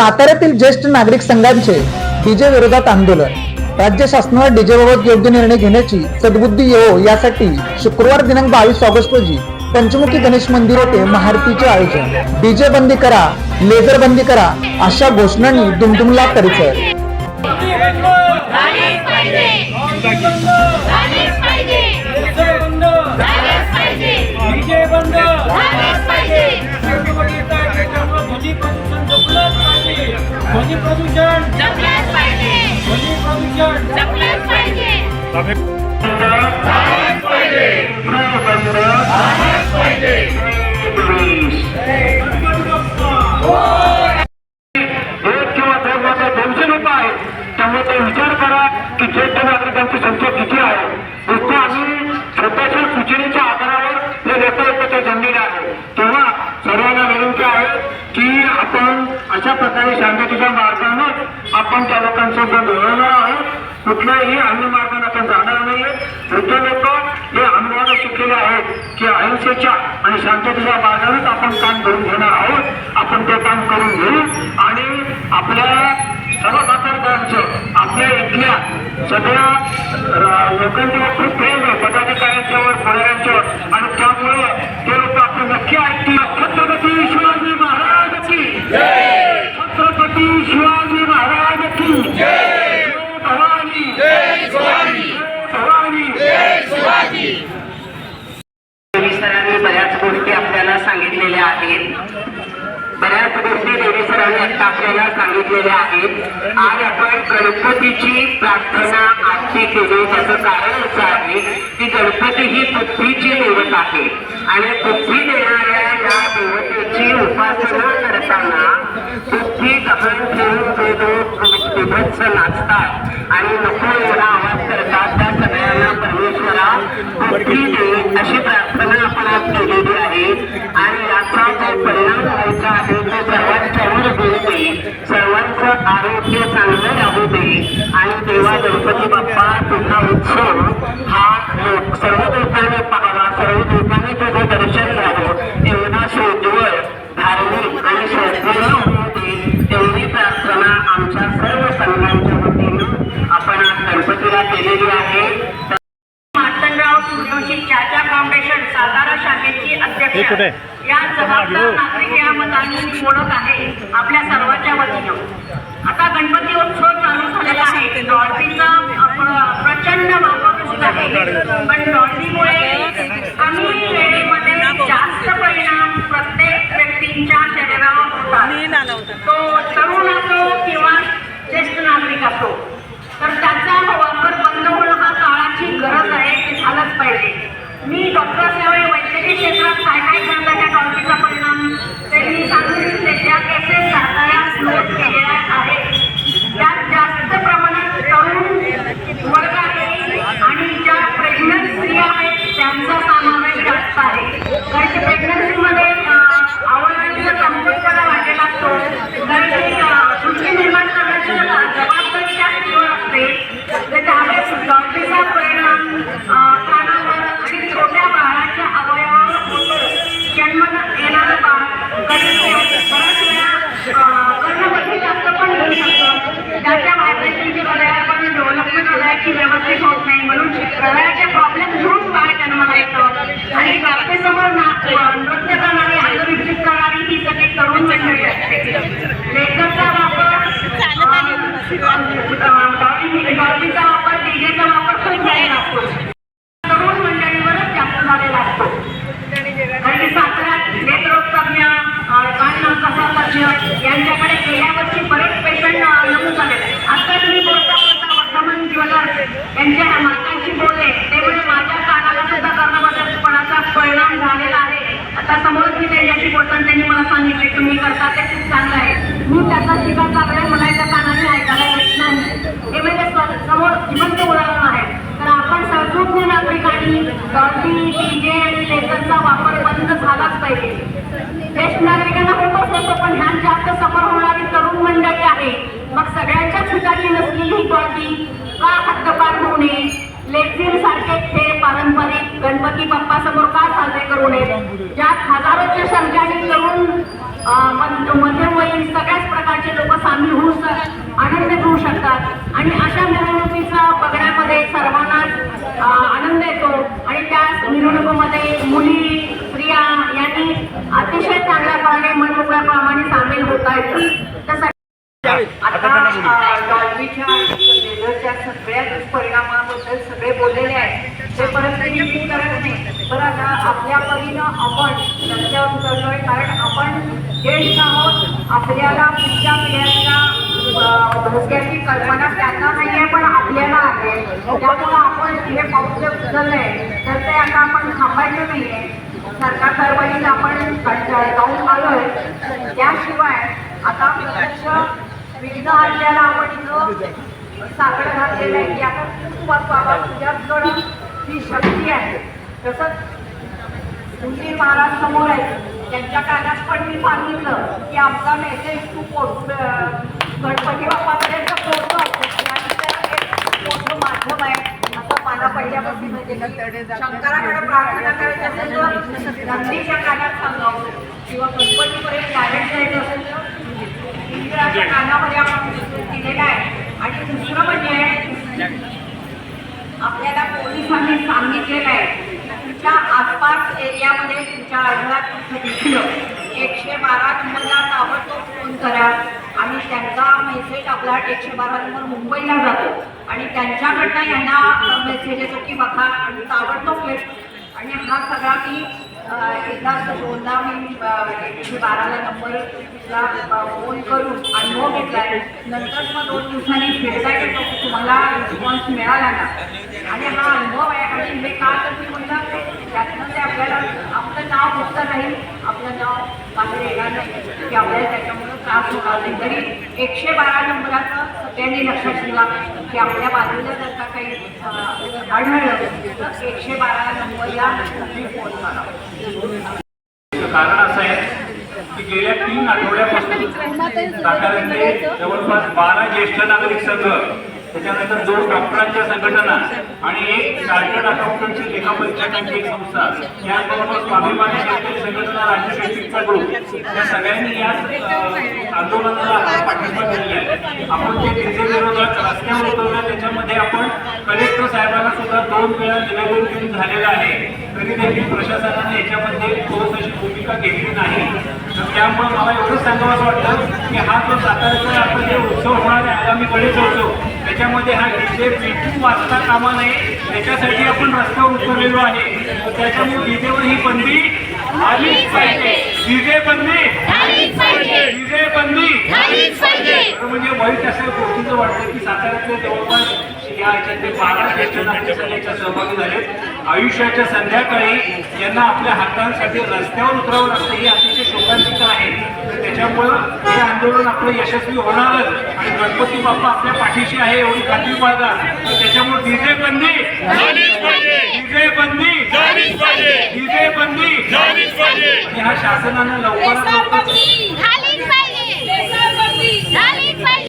साताऱ्यातील ज्येष्ठ नागरिक संघांचे डीजे विरोधात आंदोलन. राज्य शासनावर डीजे बाबत योग्य निर्णय घेण्याची सद्बुद्धी येवो यासाठी शुक्रवार दिनांक बावीस ऑगस्ट रोजी पंचमुखी गणेश मंदिर होते महारतीचे आयोजन. डीजे बंदी करा लेझर बंदी करा अशा घोषणांनी दुमदुमला परिसर. प्रदूषण जपलंच पाहिजे. ध्वनी प्रदूषण जपलंच पाहिजे. त्यामुळे ते विचार करा की ज्येष्ठ नागरिकांची संख्या किती आहे नुसतं आम्ही स्वतःच्या सूचनेच्या आधारावर हे नेता एकत्र जमलेले आहे तेव्हा सर्वांना विनंती आहे की आपण अशा प्रकारे शांततेच्या मार्गानं आपण त्या लोकांसोबत बोलवणार आहोत कुठल्याही अन्य मार्गाने आपण जाणार नाहीये. वृद्ध लोक हे अनुभवाने शिकलेले आहेत की अहिंसेच्या आणि शांततेच्या मार्गानेच आपण काम करून घेणार आहोत. आपण ते काम करून घेऊ आणि आपल्या सर्व खासदारांचं आपल्या इथल्या सगळ्या लोकांच्या खूप प्रेम आहे पदाधिकाऱ्यांच्यावर पुढाऱ्यांच्यावर. आणि त्यामुळे ते लोक आपण नक्की ऐकतील. सरांनी बऱ्याच गोष्टी आपल्याला सांगितलेल्या आहेत. बऱ्याच गोष्टी देवी सरांनी आता आपल्याला सांगितलेल्या आहेत. आज आपण गणपतीची प्रार्थना आजची केली. त्याचं कारण असं आहे की गणपती ही पृथ्वीची देवत आहे. आणि पृथ्वी देणाऱ्या या देवतेची उपासना करताना पृथ्वी दहन ठेवून ते लोक बिभत्स नाचतात. आणि नको एवढा आवाज करतात. त्या सगळ्यांना परमेश्वरा पृथ्वी अशी प्रार्थना आपण आज केलेली आहे. आणि याचा जो परिणाम व्हायचा आहे तो सर्वांच्या होऊ दे. सर्वांचं आरोग्य चांगलं राहू दे. आणि देवा गणपती बाप्पा तुझा उत्सव हा सर्व लोकांनी या जबाबदार नागरिक या मतांनी मी ओळख आहे आपल्या सर्वांच्या वतीनं. आता गणपती उत्सव चालू झालेला आहे. डॉल्फीचा प्रचंड वापर होत आहे. पण डॉल्फीमुळे कमी वेळेमध्ये जास्त परिणाम प्रत्येक व्यक्तींच्या शरीरावर होतात. तो तरुण असो किंवा ज्येष्ठ नागरिक असो तर त्याचा वापर बंद होणं हा काळाची गरज आहे ते झालंच पाहिजे. मी डॉक्टर असल्यामुळे काय काय त्या डॉक्टरचा परिणाम त्यांनी मी सांगू शकते ज्या केसेस साताऱ्यात नोंद केलेल्या आहेत त्यात जास्त प्रमाणात तरुण वर्ग आहे आणि ज्या प्रेग्नंट स्त्रिया आहेत त्यांचा समावेश जास्त आहे कारण की प्रेग्नन्सीमध्ये अवयवांचा कमकुवतपणा वाटेला असतो कारण की अं, दृष्टी निर्माण करण्याची जबाबदारी त्या स्त्रीवर असते तर त्यामुळे डॉक्टरचा परिणाम अं, कानावर आणि छोट्या बाळाच्या अवयवावर होतो जन्म येणारं बाळ कधी बऱ्याच वेळा अं, कर्णमध्ये जास्त पण होऊ शकतं त्याच्या व्हायब्रेशनची हृदयात पण डेव्हलपमेंट हृदयाची व्यवस्थित होत नाही म्हणून हृदयाचे प्रॉब्लेम घेऊन बाळ जन्माला येतं आणि डॉक्टरसमोर ना नृत्य करणारी अंगविकसित करणारी ही सगळी तरुण मंडळी असते लेखकचा वापर डॉल्बीचा वापर डीजेचा वापर खूप झालेला असतो तरुण मंडळीवरच जास्त झालेला असतो कारण की साताऱ्यात नेत्ररोग तज्ञ कान कसा तज्ञ यांच्याकडे गेल्या वर्षी बरेच पेशंट नमूद झाले आता तुम्ही बोलता बोलता वर्धमान ज्वेलर्स यांच्या मातांशी बोलले ते म्हणजे माझ्या कानाला सुद्धा कर्णबदलपणाचा परिणाम झालेला आहे आता समोर मी त्यांच्याशी बोलताना त्यांनी मला सांगितले तुम्ही करता ते खूप चांगलं आहे मी त्याचा शिकार चांगला मला एका कानाने ऐकायला येत नाही हे म्हणजे स- समोर जिवंत उदाहरण आहे तर आपण सर्वज्ञ नागरिकांनी डॉल्बी डीजे आणि लेझरचा वापर बंद झालाच पाहिजे. ज्येष्ठ नागरिकांना होतच होतो पण ह्या जास्त समोर होणारी तरुण मंडळी आहे. मग सगळ्यांच्याच ठिकाणी नसलेली डॉल्बी का हद्दपार होऊ नये? लेझिम सारखे खेळ पारंपरिक गणपती बाप्पा समोर का साजरे करू नये? ज्यात हजारोच्या संख्याने तरुण मध्यमवयीन सगळ्याच प्रकारचे लोक सामील होऊन आनंद घेऊ शकतात. आणि अशा मिरवणुकीचा बघण्यामध्ये सर्वांनाच आनंद येतो. आणि त्या मिरवणुकीमध्ये मुली अतिशय चांगल्या प्रमाणे मनमोकळ्याप्रमाणे सामील होता त्यासाठी आता अ, डॉल्बीच्या लेझरच्या सगळ्या दुष्परिणामाबद्दल सगळे बोललेले आहेत. ते परत करत नाही. आता आपल्या परीनं आपण कारण आपण ज्येष्ठ आहोत. आपल्याला पुढच्या पिढ्यांच्या अ, धोक्याची कल्पना त्यांना नाही आहे पण आपल्याला आहे. त्यामुळं आपण हे पाऊल जे उचललंय तर ते आता आपण थांबायचं नाहीये. सरकार कारवाईत आपण कंटाळ- जाऊन आलोय. त्याशिवाय आता प्रत्यक्ष विघ्न आणल्याला आपण इथं साखर घातलेलं आहे. की आता खूप बाबा तुझ्याकडं ही शक्ती आहे. तसंच सुनील महाराज समोर आहे. त्यांच्या कानात पण मी सांगितलं की आमचा मेसेज तू पोच गणपती बाप्पापर्यंत पोहोचव एक मोठं माध्यम आहे. पहिल्यापासून म्हणजे शंकराकडे प्रार्थना करायची असेल तर कानात सांगावं. किंवा गणपतीपर्यंत डायरेक्ट जायचं असेल तर इंदिराच्या कानामध्ये आपण दिलेला आहे. आणि दुसरं म्हणजे आपल्याला पोलिसांनी सांगितलेलं आहे तुमच्या आसपास एरियामध्ये तुमच्या आढळात दिसलं? एकशे बारा नंबरला ताबडतोब फोन करा. आणि त्यांचा मेसेज आपला एकशे बारा नंबर मुंबईला जातो. आणि त्यांच्याकडनं यांना मेसेज बघा आणि ताबडतोब भेट आणि हा सगळा मी एकदा दोनदा मी एकशे बाराला नंबरला फोन करून अनुभव घेतला नंतर मग दोन दिवसांनी फीडबॅक येतो की तुम्हाला रिस्पॉन्स मिळाला ना. आणि हा अनुभव आहे. आणि हे का तर मी म्हणलं त्यातनं ते आपल्याला आपलं नाव फक्त राहील. आपलं नाव बाहेर येणार नाही. की आपल्याला त्याच्यामुळे तरी एकशे बारा नंबराचं सगळ्यांनी लक्षात ठेवा की आपल्या बाजूला जर का काही आढळलं तर एकशे बारा नंबरला तुम्ही फोन करा. कारण असं आहे की गेल्या तीन आठवड्यापासून साताऱ्यातले जवळपास बारा ज्येष्ठ नागरिक संघ त्याच्यानंतर दोन डॉक्टरांच्या संघटना आणि एक चार्टर्ड अकाउंटंटची लेखापरीक्षकांची एक संस्था याबरोबर स्वाभिमानी शेतकरी संघटना राज्य शैक्षणिकचा ग्रुप या सगळ्यांनी या आंदोलनाला आपण पाठिंबा दिलेला आहे. आपण जे डिझेल विरोधात रस्त्यावर उतरलं त्याच्यामध्ये आपण कलेक्टर साहेबांना सुद्धा दोन वेळा निवेदन देऊन झालेलं आहे. तरी देखील प्रशासनाने याच्यामध्ये ठोस अशी भूमिका घेतली नाही. त्यामुळे मला एवढंच सांगावं वाटतं की हा जो साताऱ्याचा आता जे उत्सव होणार आहे आगामी गणेश उत्सव त्याच्यामध्ये हा डीजे बिलकुल वाचता कामा नये. त्याच्यासाठी आपण रस्त्यावर उतरलेलो आहे. त्याच्यामुळे डीजेवर ही बंदी आलीच पाहिजे. डीजे बंदी डीजे बंदी म्हणजे वाईट अशा गोष्टीचं वाटतं की साताऱ्यातले जवळपास या याच्यातले बारा सहभागी आयुष्याच्या संध्याकाळी यांना आपल्या हातांसाठी रस्त्यावर उतरावं लागतं ही अतिशय शोकांतिका आहे. त्याच्यामुळं हे आंदोलन आपलं यशस्वी होणारच. आणि गणपती बाप्पा आपल्या पाठीशी आहे एवढी खात्री बाळगा. तर त्याच्यामुळे डीजे बंदी. डीजे बंदी. डीजे बंदी. झालीच पाहिजे. आणि हा शासनानं लवकरात लवकर झालीच पाहिजे झालीच पाहिजे